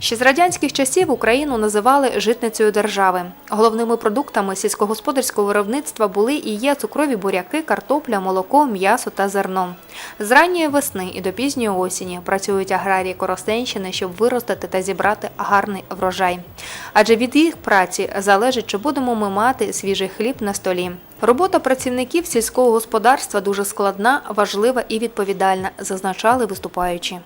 Ще з радянських часів Україну називали житницею держави. Головними продуктами сільськогосподарського виробництва були і є цукрові буряки, картопля, молоко, м'ясо та зерно. З ранньої весни і до пізньої осені працюють аграрії Коростенщини, щоб виростити та зібрати гарний врожай. Адже від їх праці залежить, чи будемо ми мати свіжий хліб на столі. Робота працівників сільського господарства дуже складна, важлива і відповідальна, зазначали виступаючі.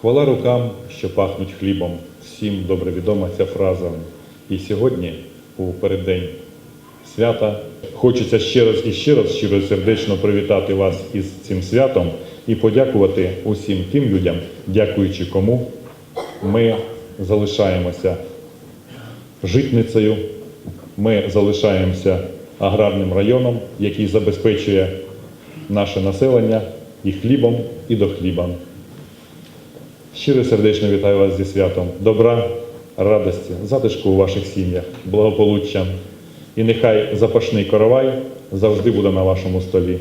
Хвала рукам, що пахнуть хлібом. Всім добре відома ця фраза. І сьогодні, у переддень свята, хочеться ще раз і ще раз щиро сердечно привітати вас із цим святом і подякувати усім тим людям, дякуючи кому ми залишаємося житницею, ми залишаємося аграрним районом, який забезпечує наше населення і хлібом, і до хліба. Щиро сердечно вітаю вас зі святом. Добра, радості, затишку у ваших сім'ях, благополуччя. І нехай запашний коровай завжди буде на вашому столі.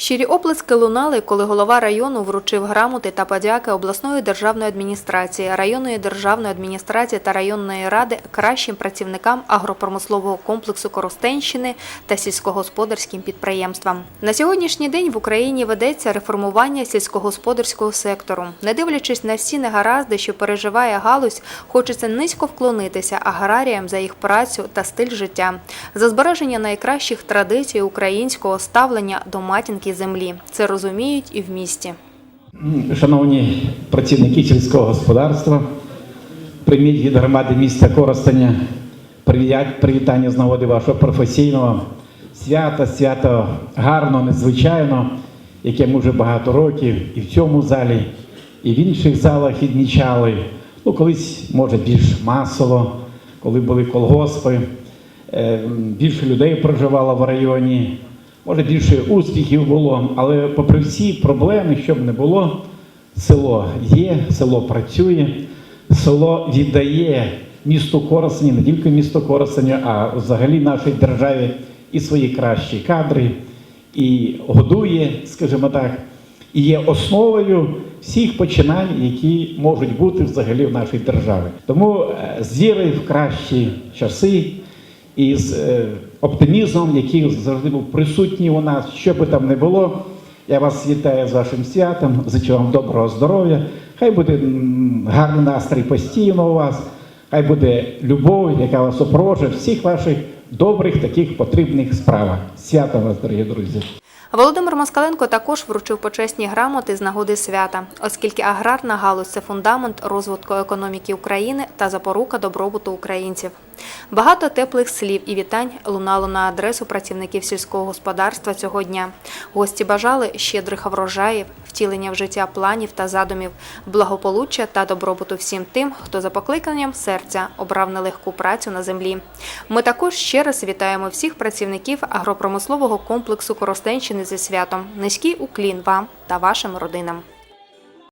Щирі оплески лунали, коли голова району вручив грамоти та подяки обласної державної адміністрації, районної державної адміністрації та районної ради кращим працівникам агропромислового комплексу Коростенщини та сільськогосподарським підприємствам. На сьогоднішній день в Україні ведеться реформування сільськогосподарського сектору. Не дивлячись на всі негаразди, що переживає галузь, хочеться низько вклонитися аграріям за їх працю та стиль життя, за збереження найкращих традицій українського ставлення до матінки землі. Це розуміють і в місті. Шановні працівники сільського господарства, прийміть від громади міста Коростеня привіт- привітання з нагоди вашого професійного свята, свято гарно, незвичайно, яке ми вже багато років і в цьому залі, і в інших залах відмічали. Ну, колись, може, більш масово, коли були колгоспи, е, більше людей проживало в районі. Може, більше успіхів було, але попри всі проблеми, щоб не було, село є, село працює, село віддає місту Коростені, не тільки місту Коростені, а взагалі нашій державі і свої кращі кадри, і годує, скажімо так, і є основою всіх починань, які можуть бути взагалі в нашій державі. Тому е, з в кращі часи і з е, оптимізмом, який завжди був присутній у нас, що би там не було. Я вас вітаю з вашим святом, зичу вам доброго здоров'я. Хай буде гарний настрій постійно у вас, хай буде любов, яка вас супроводжує всіх ваших добрих таких потрібних справах. Свято вас, дорогі друзі! Володимир Москаленко також вручив почесні грамоти з нагоди свята, оскільки аграрна галузь це фундамент розвитку економіки України та запорука добробуту українців. Багато теплих слів і вітань лунало на адресу працівників сільського господарства цього дня. Гості бажали щедрих врожаїв, втілення в життя планів та задумів, благополуччя та добробуту всім тим, хто за покликанням серця обрав нелегку працю на землі. Ми також ще раз вітаємо всіх працівників агропромислового комплексу Коростенщини зі святом. Низький уклін вам та вашим родинам.